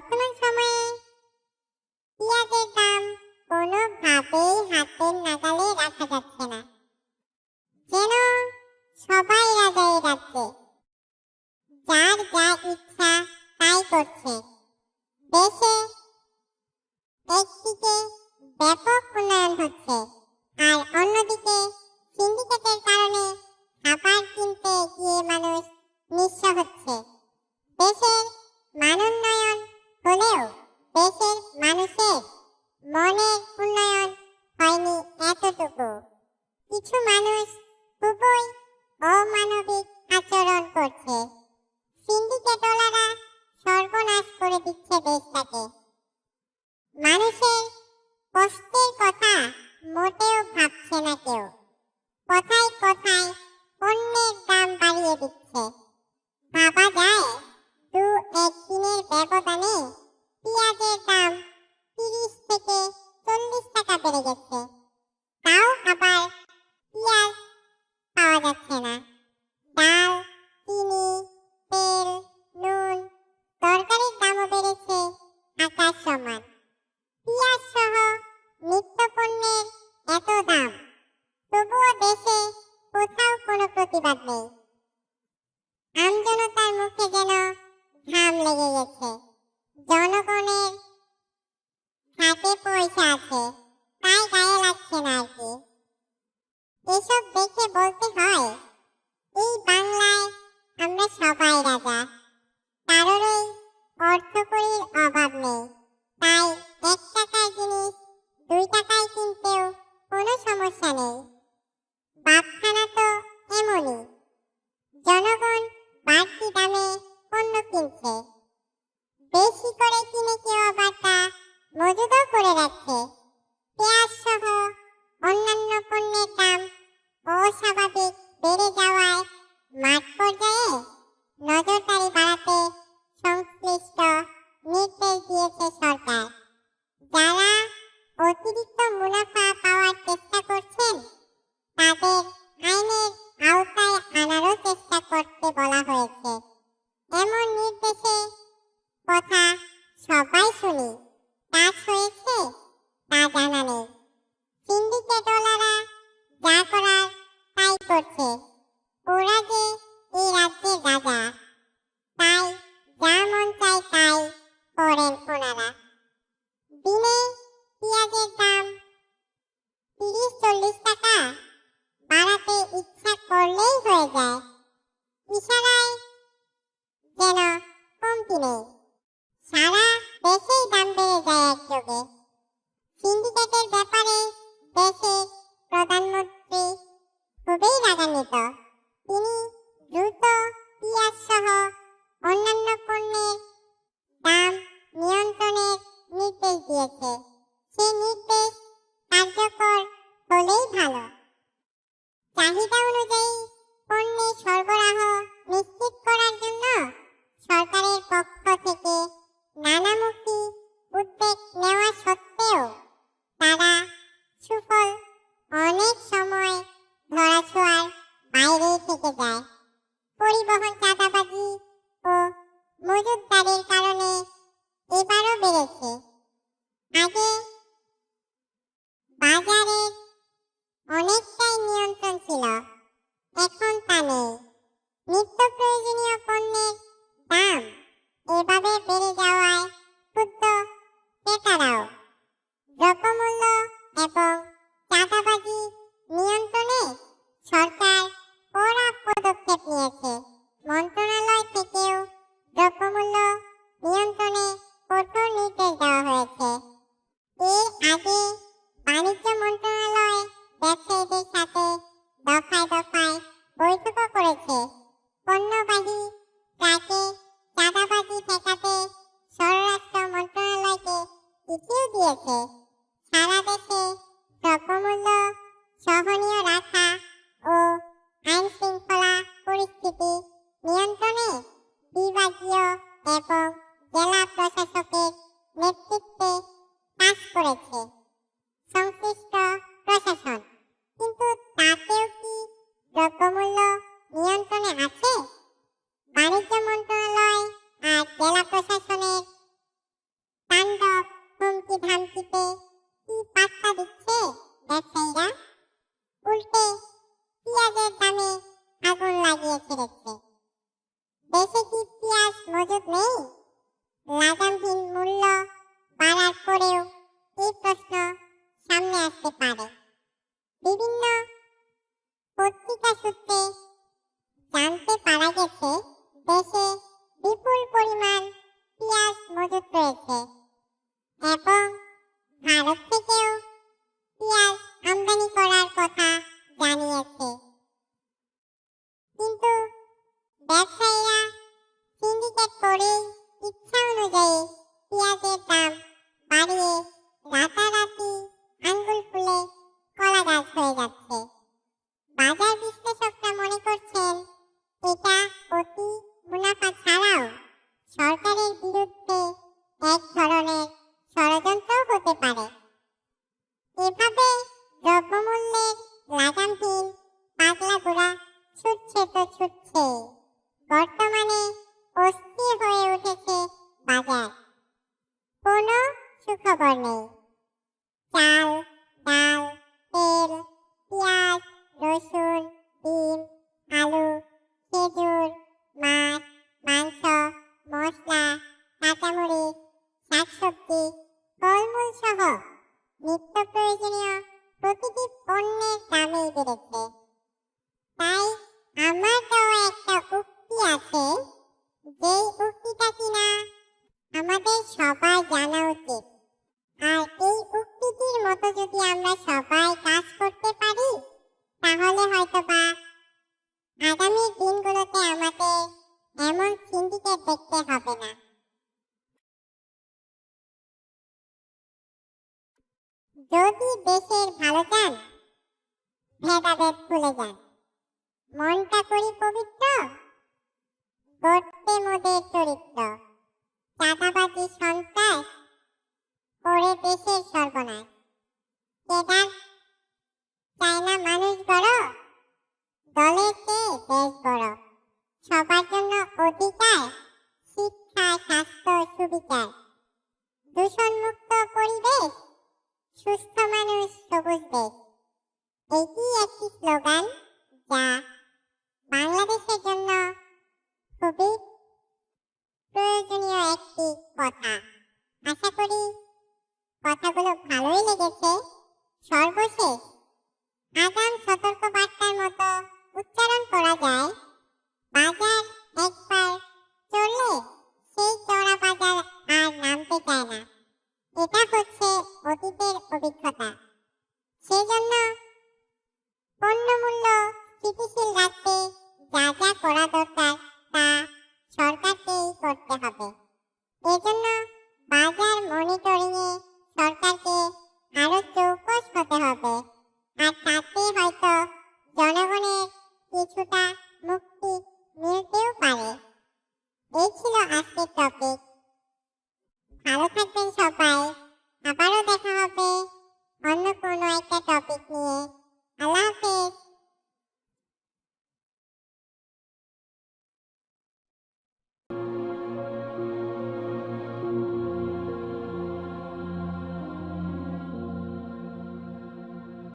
くな করে দিচ্ছে দেশটাকে। মানুষের কষ্টের কথা মোটেও ভাবছে না কেউ। কোথায় কোথায় পণ্যের দাম বাড়িয়ে দিচ্ছে। ভাবা যায়, দু একদিনের ব্যবধানে পেঁয়াজের দাম তিরিশ থেকে চল্লিশ টাকা বেড়ে গেছে। এসব দেখে বলতে হয়, এই বাংলায় আমরা সবাই রাজা। কারোরই অর্থকরীর অভাব নেই। তাই এক টাকার জিনিস, দুই টাকায় কিনতেও কোনো সমস্যা নেই। বাপখানা তো এমনই। হলেই ভালো চিঠিও দিয়েছে। সারা দেশে দ্রব্যমূল্য, সহনীয় রাখা ও আইন শৃঙ্খলা পরিস্থিতি নিয়ন্ত্রণে বিভাগীয় এবং জেলা প্রশাসকের নেতৃত্বে করেছে। পত্রিকা সূত্রে জানতে পারা গেছে দেশে বিপুল পরিমাণ পেঁয়াজ মজুত রয়েছে এবং ভারত থেকেও পেঁয়াজ আমদানি করার কথা জানিয়েছে। কিন্তু ব্যবসায়ীরা বাজার কোনো সুখবর নেই। চাল, ডাল, তেল, পেঁয়াজ, রসুন, ডিম, আলু, খেজুর, মাছ, মাংস, মশলা, কাঁচামরিচ, শাকসবজি ফলমূল সহ যদি আমরা সবাই কাজ করতে পারি, তাহলে হয়তোবা আগামী দিনগুলোতে আমাদের এমন সিন্ডিকেট দেখতে হবে না। যদি দেশের ভালো চান ভেদাভেদ ভুলে যান, মনটা করি পবিত্র, গড়তে মোদের চরিত্র, চাঁদাবাজি সন্ত্রাস করে দেশের সর্বনাশ। কেদার চায় না মানুষ বড় দলের চেয়ে দেশ বড়? সবার জন্য অধিকার, শিক্ষা, স্বাস্থ্য, সুবিচার। দূষণমুক্ত পরিবেশ, সুস্থ মানুষ এটি একটি স্লোগান যা বাংলাদেশের জন্য